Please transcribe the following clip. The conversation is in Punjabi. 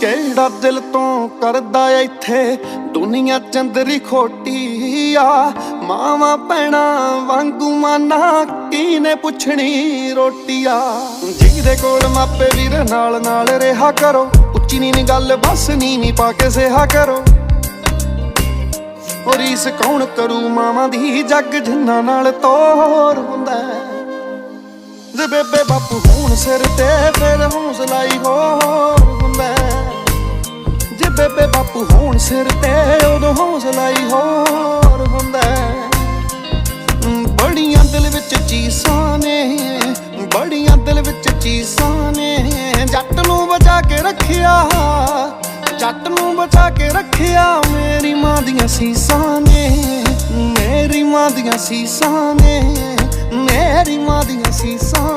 ਕਿਹੜਾ ਦਿਲ ਤੋਂ ਕਰਦਾ ਇੱਥੇ? ਦੁਨੀਆ ਚੰਦਰੀ ਖੋਟੀ ਆ। ਮਾਵਾ ਪੈਣਾ ਵਾਂਗੂ ਮਾਨਾ, ਕੀਨੇ ਪੁੱਛਣੀ ਰੋਟੀ ਆ? ਜਿਹਦੇ ਕੋਲ ਮਾਪੇ ਵੀਰ ਨਾਲ ਨਾਲ ਰਿਹਾ ਕਰੋ। ਉੱਚੀ ਨੀ ਗੱਲ, ਬਸ ਨੀਵੀਂ ਪਾ ਕੇ ਸਿਹਾ ਕਰੋ। ਔਰ ਇਸ ਕੌਣ ਕਰੂ? ਮਾਵਾਂ ਦੀ ਜੱਗ ਜਿੰਨਾ ਨਾਲ ਤੋਰ ਹੁੰਦਾ ਜੇ ਬੇਬੇ ਬਾਪੂ ਹੁਣ ਸਿਰ ਤੇ, ਫਿਰ ਹੌਸਲਾ ਹੀ ਹੋਰ। ਬੇਬੇ ਬਾਪੂ ਹੋਣ ਸਿਰ ਤੇ ਉਦੋਂ ਹੌਸਲਾ ਹੀ ਹੋਰ ਹੁੰਦਾ ਬੜੀਆਂ ਦਿਲ ਵਿੱਚ ਚੀਸਾਂ ਨੇ, ਬੜੀਆਂ ਦਿਲ ਵਿੱਚ ਚੀਸਾਂ ਨੇ। ਜੱਟ ਨੂੰ ਬਚਾ ਕੇ ਰੱਖਿਆ, ਜੱਟ ਨੂੰ ਬਚਾ ਕੇ ਰੱਖਿਆ ਮੇਰੀ ਮਾਂ ਦੀਆਂ ਸੀਸਾਂ ਨੇ, ਮੇਰੀ ਮਾਂ ਦੀਆਂ ਸੀਸਾਂ ਨੇ, ਮੇਰੀ ਮਾਂ ਦੀਆਂ ਸੀਸਾਂ